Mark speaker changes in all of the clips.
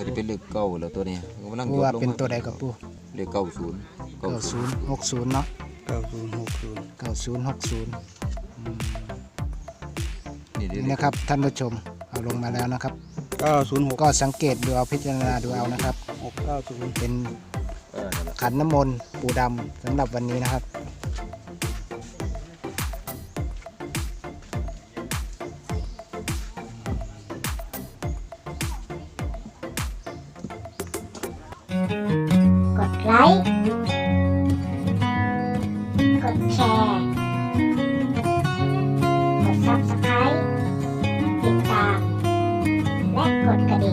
Speaker 1: ก็จะเป็นเลขเก้าแล้วตัวนี้ก็กำลัง
Speaker 2: ปู
Speaker 1: ยก
Speaker 2: ว่า
Speaker 1: ลง
Speaker 2: เป็น
Speaker 1: มา
Speaker 2: ตัวใดกับปู
Speaker 1: เลขเก้าศูนย์เก้า
Speaker 2: เก้า
Speaker 1: ศู
Speaker 2: ศู
Speaker 1: นย์
Speaker 2: นย์หกศูนย์เนาะ
Speaker 3: เก้าศูนย์หกศูนย์
Speaker 2: เก้าศูนย์หกศูนย์
Speaker 1: นี่เดี๋ยว
Speaker 2: นี่นะครับท่านผู้ชมเอาลงมาแล้วนะครับ
Speaker 3: เก้าศูนย์หก
Speaker 2: ก็สังเกตดูเอาพิจารณาดูเอานะครับ
Speaker 3: หกเก้าศูนย์
Speaker 2: เป็น
Speaker 1: เออนั่นแหละ
Speaker 2: ขันน้ำมนต์ปูดำสำหรับวันนี้นะครับ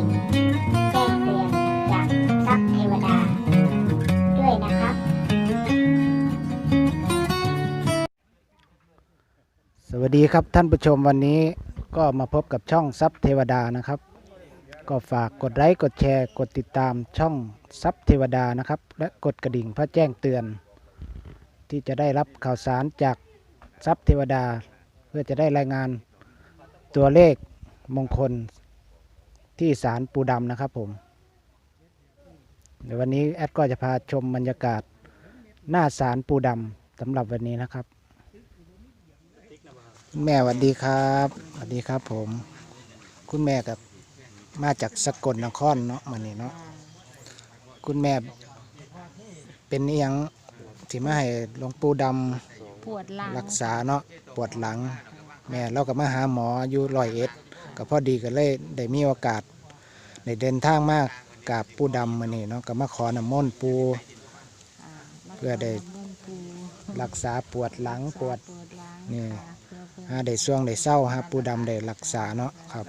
Speaker 4: งแจ้งเตือนจากซับเทวดา ด้วยนะครับ
Speaker 2: สวัสดีครับท่านผู้ชมวันนี้ก็มาพบกับช่องซับเทวดานะครับ ก็ฝากกดไลค์กดแชร์กดติดตามช่องซับเทวดานะครับ และกดกระดิ่งเพื่อแจ้งเตือน ที่จะได้รับข่าวสารจากซับเทวดา เพื่อจะได้รายงานตัวเลขมงคล ที่ศาลปูดำนะครับผมเดี๋ยววันนี้แอดก็จะพาชมบรรยากาศหน้าศาลปูดำสำหรับวันนี้นะครับคุณแม่สวัสดีครับสวัสดีครับผม คุณแม่กับมาจากสกลนครเนาะมันนี่เนาะคุณแม่เป็นอหยังที่มาให้หลวงปู่ด
Speaker 5: ปวดหลังำ
Speaker 2: รักษาเนาะปวดหลัง แม่เราก็มาหาหมออยู่ร้อยเอ็ด ก็พอดีก็เลยได้มีโอกาสได้เดินทางมากกับปู่ดำมันนี่เนาะก็มาขอน้ำมนต์ปู
Speaker 5: อ่ามา
Speaker 2: เพื่อได้
Speaker 5: ขบนปู
Speaker 2: รักษาปวดหลังปวด
Speaker 5: ปวดหลัง
Speaker 2: นี่
Speaker 5: ค่ะเพื่อเพื่อ
Speaker 2: หาได้ช่วงได้เศร้าหาปู่ดำได้รักษาเนาะครับ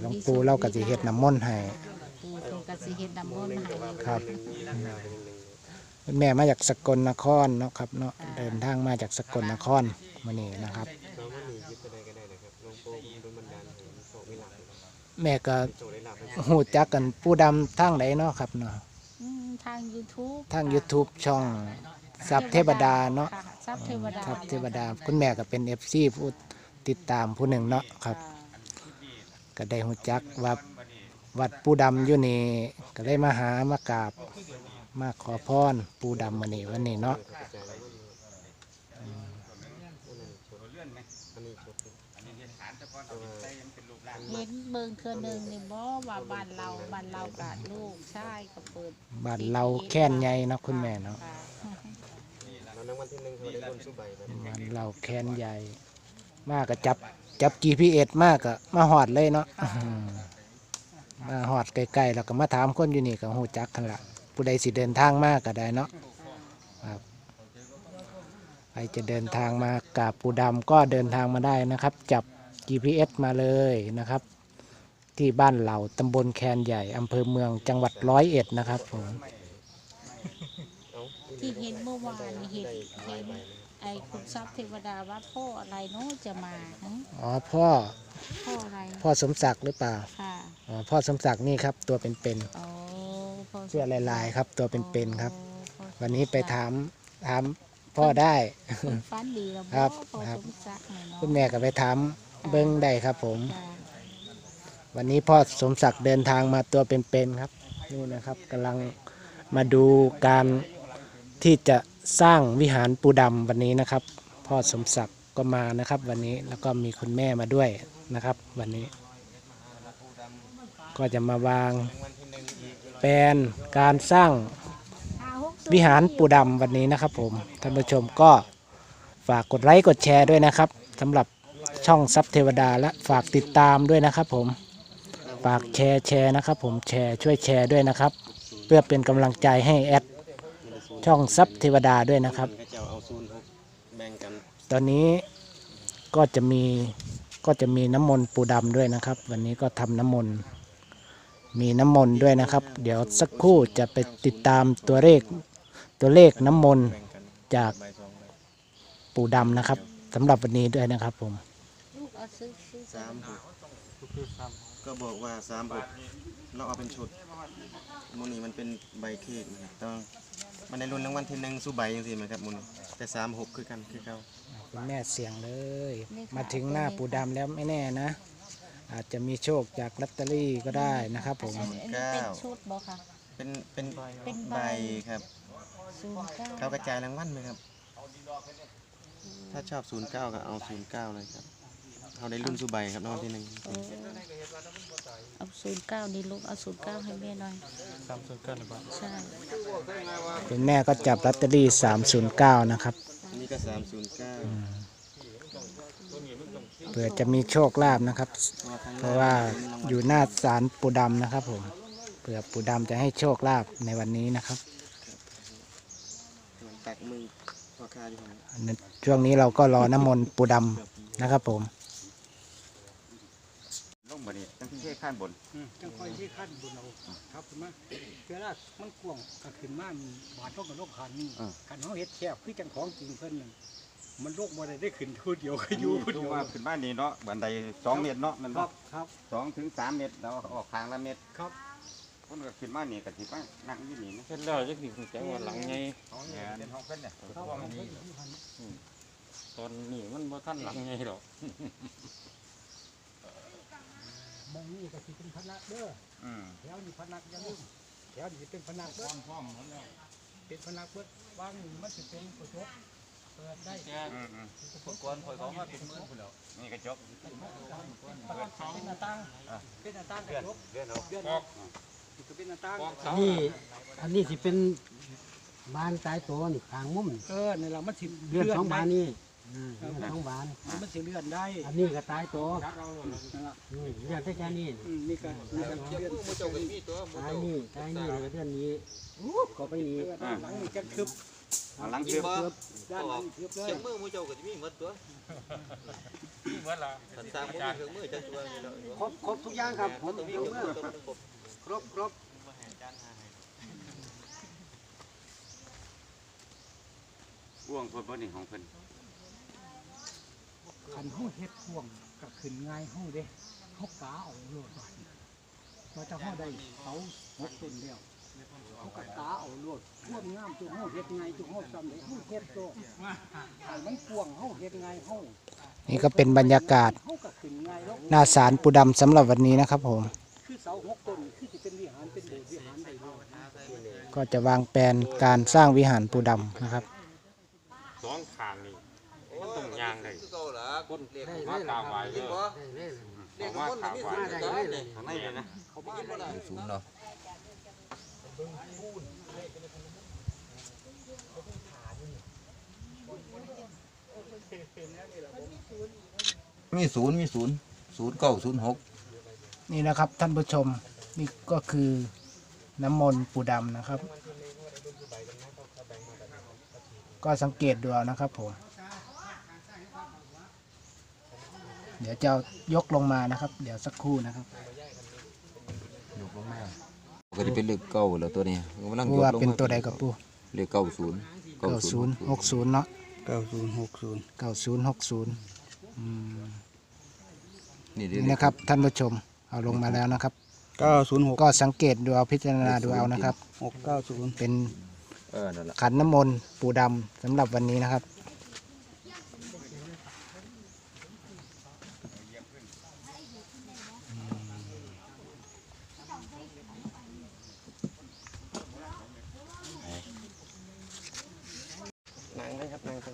Speaker 2: หลวงปู่เราก็สิเฮ็ดน้ำมนต์ให้
Speaker 5: ปูเพิ่นก็สิเฮ็ดน้ำมนต์ให้
Speaker 2: ครับคุณแม่มาจากสกลนครเนาะครับเนาะเดินทางมาจากสกลนครมานี่นะครับ แม่ก็หูจักกันผู้ดำทางไหนเนาะครับเนาะ
Speaker 5: อืมทาง YouTube
Speaker 2: ทาง YouTube ช่องสับเทวดาเนาะ
Speaker 5: ค่ซับเทวดา
Speaker 2: สับเทวดาคุณแม่ก็เป็น FC ผู้ติดตามผู้หนึ่งเนาะครับก็ได้หูจักว่าวัดปูดำอยู่นี่ก็ได้มาหามากราบมาขอพรปูดำมานี่วันนี้เนาะ
Speaker 5: เห็นเบิ่งเทื่อหนึงนี่บ่ว่าบ้านเราบ้านเรากะลูกชายก็เปิด
Speaker 2: บ้านเราแค้นใหญ่เนาะคุณแม่เนาะ
Speaker 5: ค่ะ
Speaker 2: บ้านเราแค้นใหญ่ มากก็จับจับ GPS มากก็มาหอดเลยเนาะอื้อหือมาหอดใกล้ๆแล้วก็มาถามคนอยู่นี่ก็หูจักกันละผู้ใดสิเดินทางมากก็ได้เนาะครับใครจะเดินทางมากราบปูดำก็เดินทางมาได้นะครับ จับ GPS มาเลยนะครับ ที่บ้านเหล่าตำบลแคนใหญ่อำเภอเมืองจังหวัดร้อยเอ็ดนะครับผม
Speaker 5: ที่เห็นเมื่อวานนี่เห็นเห็นไอ้คุณทรัพย์เทวดาว่าพ่ออะไรเนาะจะมาหึ
Speaker 2: อ๋อพ่อ
Speaker 5: พ่ออะไร
Speaker 2: พ่อสมศักดิ์หรือเปล่า
Speaker 5: ค่ะ
Speaker 2: อ๋อพ่อสมศักดิ์นี่ครับตัวเป็น
Speaker 5: โอ้พ่อ
Speaker 2: ๆเสื้อลายๆครับ ตัวเป็นๆครับ
Speaker 5: โอ้พ่อ
Speaker 2: วันนี้ไปถามถามพ่อได้
Speaker 5: เพิ่นฟันดีแล้ว
Speaker 2: ครับ
Speaker 5: พ่อ
Speaker 2: ครับ
Speaker 5: สมศักดิ์เนี่ยเนาะ
Speaker 2: คุณแม่ก็ไปถาม เบิ้งได้ครับผม
Speaker 5: ค่ะ
Speaker 2: วันนี้พ่อสมศักดิ์เดินทางมาตัวเป็นๆครับนี่นะครับกำลังมาดูการที่จะสร้างวิหารปูดำวันนี้นะครับ พ่อสมศักดิ์ก็มานะครับ วันนี้แล้วก็มีคุณแม่มาด้วยนะครับ วันนี้ ก็จะมาวางแปลนการสร้าง
Speaker 5: ห้าหกศูนย์
Speaker 2: วิหารปูดำวันนี้นะครับ ผมท่านผู้ชมก็ฝากกดไลค์กดแชร์ด้วยนะครับสำหรับ ช่องซับเทวดาและฝากติดตามด้วยนะครับผมฝากแชร์แชร์นะครับผมแชร์ช่วยแชร์ด้วยนะครับ เพื่อเป็นกำลังใจให้แอดช่องซับเทวดาด้วยนะครับ ตอนนี้ก็จะมีก็จะมีน้ำมนต์ปูดำด้วยนะครับ วันนี้ก็ทำน้ำมนต์มีน้ำมนต์ด้วยนะครับ เดี๋ยวสักครู่จะไปติดตามตัวเลขตัวเลขน้ำมนต์จากปูดำนะครับสำหรับวันนี้ด้วยนะครับผม
Speaker 5: เอาซื้อซื้อ
Speaker 3: สามหกก็บอกว่าสามหกเราเอาเป็นชุดมูนี่มันเป็นใบเค้กนะครับต้องมันในรุ่นรางวัลที่หนึ่งสู้ใบยังสิไหมครับมูนี่แต่สามหกคือกันคือเขา
Speaker 2: คุณแม่เสียงเลย มาถึงหน้าปูดำแล้วไม่แน่นะ อาจจะมีโชคจากลอตเตอรี่ก็ได้นะครับผม
Speaker 5: อันนี้เป็นชุดบ่ค่ะ
Speaker 3: เป็นเป็น
Speaker 5: เป็นใบ
Speaker 3: ใบครับ
Speaker 5: ศูนย์เก้า
Speaker 3: เขากระจายรางวัลไหมครับ ถ้าชอบ 09 ก็เอา 09 เลยครับ เขาได้รุ่นสุใบครับรางวัลที่หนึ่ง
Speaker 5: เออเอาศูนย์เก้านี่ลูกเอาศูนย์เก้าให้แม่หน่อยสามศูนย์เก้าใช่
Speaker 2: คุณแม่ก็จับลอตเตอรี่309นะครับ
Speaker 3: นี่ก็309
Speaker 2: เผื่อจะมีโชคลาภนะครับ เพราะว่าอยู่หน้าศาลปู่ดำนะครับผมเผื่อปู่ดำจะให้โชคลาภในวันนี้นะครับ
Speaker 3: ตักมือพอคาอยู่ผม
Speaker 2: อันนั้นช่วงนี้เราก็รอน้ำมนต์ปู่ดำนะครับผม
Speaker 6: ลงบนนี้ตั้ง ที่ขั้นบน
Speaker 7: จังค่อยที่ขั้นบนเอาครับขึ้นมาเวลามันกวางก็ขึ้นมามันบาดต้องกับโรคขันนี่ขันเขาเฮ็ดแคบคือจังของจริงเพิ่นนั่นมันโรคบ่ได้ได้ขึ้นทุดเดียวก็อยู่ผู้
Speaker 6: ดู
Speaker 7: เดียว
Speaker 6: ว่าขึ้นบ้านนี้เนาะบันไดสองเมตรเนาะมัน
Speaker 7: ครับครับ
Speaker 6: สองถึงสามเมตรแล้วออกทางละเมตร
Speaker 7: ครับ
Speaker 6: คนก็ขึ้นบ้านนี่ก็สิไปนั่งอยู่นี่นะ
Speaker 8: เฮ็ดแล้วจักสิแจ้งว่าหลังไง
Speaker 6: เป็นห้องเพิ่นเนี่ย
Speaker 7: ครับ
Speaker 8: ตอนนี้มันบ่ทันหลังไงหรอก
Speaker 7: มองนี่ก็สิเป็นพนักเด้อ
Speaker 6: อืม
Speaker 7: แถวนี้พนักอยังนี้แถวนี้เป็นพนักเบิดเป็นพนักเบิดวางนี่มันสิเป็นกระจกเปิดได้
Speaker 6: อืมอืม
Speaker 8: อุปกรณ์ข่อยของมาเป็นหมื่นพุ่นแล้ว
Speaker 6: นี่กระจก
Speaker 7: เป็นหน้าต่างเป็นหน้าต่างกระจก
Speaker 6: เลื่อนเอา
Speaker 7: เดือนเอานี่ก็เป็นหน้าต่าง
Speaker 8: เสา
Speaker 9: นี่อันนี้สิเป็นบานตายตัวนี่ขางมุม
Speaker 7: เออนี่ล่ะมันสิ
Speaker 9: เลือดสองบาน
Speaker 7: ได้
Speaker 9: นี่ อืมเลือดสองบาน
Speaker 7: มันสิเลื่อนได้
Speaker 9: อันนี้ก็ตายตัว
Speaker 7: นั่นล่ะ
Speaker 9: อืมเลือดได้แค่นี้
Speaker 7: อืมนี่ก็นี่ก็เลื่อน
Speaker 9: ตายนี่ตายนี่แล้วก็เลือดนี้ก็ไปนี่
Speaker 7: ด้านหลังนี่จะคึบ
Speaker 6: เอาหลังคือ
Speaker 7: ด้านหลังนี่คึบเลย
Speaker 1: มือมือเจ้าก็จะมีหมดตัว
Speaker 8: นี่เบิดละ
Speaker 1: สันสร้างบ่มีเครื่องมือจักตัวนี่แล้ว
Speaker 9: ครบครบทุกอย่างครับผม
Speaker 1: ต้องมี
Speaker 9: ย
Speaker 1: เค
Speaker 9: ก
Speaker 1: รื่อง
Speaker 9: มื
Speaker 1: มื
Speaker 9: อ
Speaker 1: อต้องครบ
Speaker 9: ครบครบ
Speaker 6: บ่วงเพิ่นบ่นี่ของเพิ่น
Speaker 7: ขันเฮาเฮ็ดพ่วงก็ขึ้นง่ายเฮาเด้เฮากาเอาโลดบาดนี้ว่าจะเฮาได้เสาหกต้นแล้วเฮาก็กาเอาโลดพ่วงงามตัวเฮาเฮ็ดง่ายตัวเฮาซ้ำได้เฮาเฮ็ดตัวให้มันพ่วงเฮาเฮ็ดง่ายเฮา
Speaker 2: นี่ก็เป็นบรรยากาศ
Speaker 7: เฮาก็ขึ้นง่ายแล้ว
Speaker 2: หน้าศาลปู่ดำสำหรับวันนี้นะครับผม
Speaker 7: คือเสาหกต้นคือสิเป็นวิหารเป็นโบสถ์วิหารได้เลย
Speaker 2: ก็จะวางแผนการสร้างวิหารปู่ดำนะครับ
Speaker 8: สองข้างนี่มันต้องย่างได้
Speaker 1: คือเก่าล่ะคนเรียก
Speaker 8: มากราบไหว้เด้อ
Speaker 9: ได้เลย
Speaker 1: เรียกคนมีสูง
Speaker 9: ได้
Speaker 1: ได้
Speaker 9: เลย
Speaker 6: ข้างในเลยนะ
Speaker 1: สูงเนาะมีศูนย์มีศูนย์ศูนย์เก้าศูนย์หก
Speaker 2: นี่นะครับท่านผู้ชมนี่ก็คือน้ำมนต์ปู่ดำนะครับ ก็สังเกตดูเอานะครับผม เดี๋ยวจะยกลงมานะครับ เดี๋ยวสักครู่นะครับ
Speaker 1: ยกลงมาก็จะเป็นเลขเก้าแล้วตัวนี้กำลัง
Speaker 2: ปู
Speaker 1: ยก
Speaker 2: ว่า
Speaker 1: ลง
Speaker 2: เป็น
Speaker 1: มา
Speaker 2: ตัวใดกับปู
Speaker 1: เลขเก้าศูนย์
Speaker 2: เก้าศูนย์หกศูนย์เนาะ
Speaker 3: 9060
Speaker 2: เก้าศูนย์หกศูนย์
Speaker 1: นี่
Speaker 2: นี่นะครับท่านผู้ชมเอาลงมาแล้วนะครับ
Speaker 3: 906
Speaker 2: ก็สังเกตดูเอาพิจารณาดูเอานะครับ
Speaker 3: 690
Speaker 2: เป็น
Speaker 1: เออนั่นแหละ
Speaker 2: ขันน้ำมนต์ปูดำสำหรับวันนี้นะครับ
Speaker 3: นาง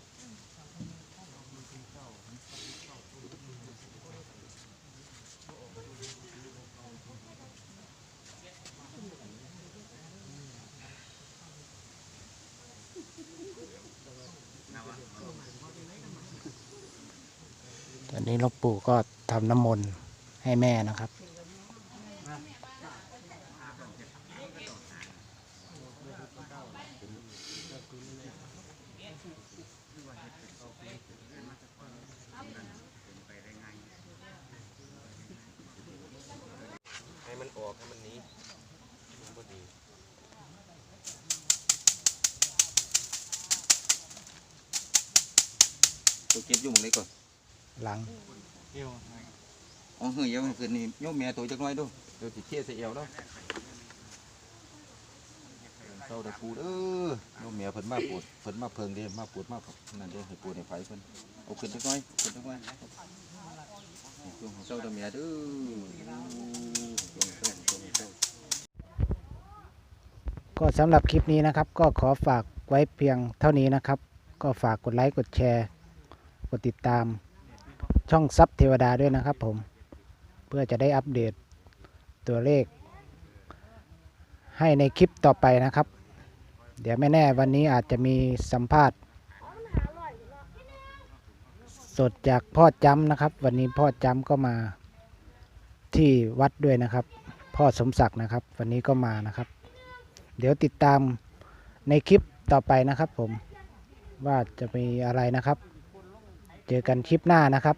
Speaker 2: นี้หลวงปู่ก็ทำน้ำมนต์ให้แม่นะครับ
Speaker 6: เอ
Speaker 3: กให้มันหนี้มันบ่ดี
Speaker 1: ตัวเก็บอยู่ หมองเลยก่อน
Speaker 2: หลัง
Speaker 1: อ๋อเฮ้ยเอวมันขึ้นนี่โยมแม่ตัวจักหน่อยดูเดี๋ยวสิเทียใส่เอวแล้วเศร้าได้ปูดเออโยมแม่เพิ่นมาปวดเพิ่นมาเพิงเด้มาปวดมานั่นเด้ให้ปวดให้ไผเพิ่นเอาขึ้นจักหน่อยขึ้นจักหน่อยนี่ช่วงของเศร้าเด้อแม่เด้อช่วงเศร้าช่วงเศร้า
Speaker 2: ก็สำหรับคลิปนี้นะครับ ก็ขอฝากไว้เพียงเท่านี้นะครับ ก็ฝากกดไลค์กดแชร์ กดติดตาม ช่องซับเทวดาด้วยนะครับผม เพื่อจะได้อัปเดตตัวเลข ให้ในคลิปต่อไปนะครับ เดี๋ยวไม่แน่วันนี้อาจจะมีสัมภาษณ์ สดจากพ่อจำนะครับ วันนี้พ่อจำก็มาที่วัดด้วยนะครับ พ่อสมศักดิ์นะครับ วันนี้ก็มานะครับ เดี๋ยวติดตามในคลิปต่อไปนะครับผมว่าจะมีอะไรนะครับ เจอกันคลิปหน้านะครับ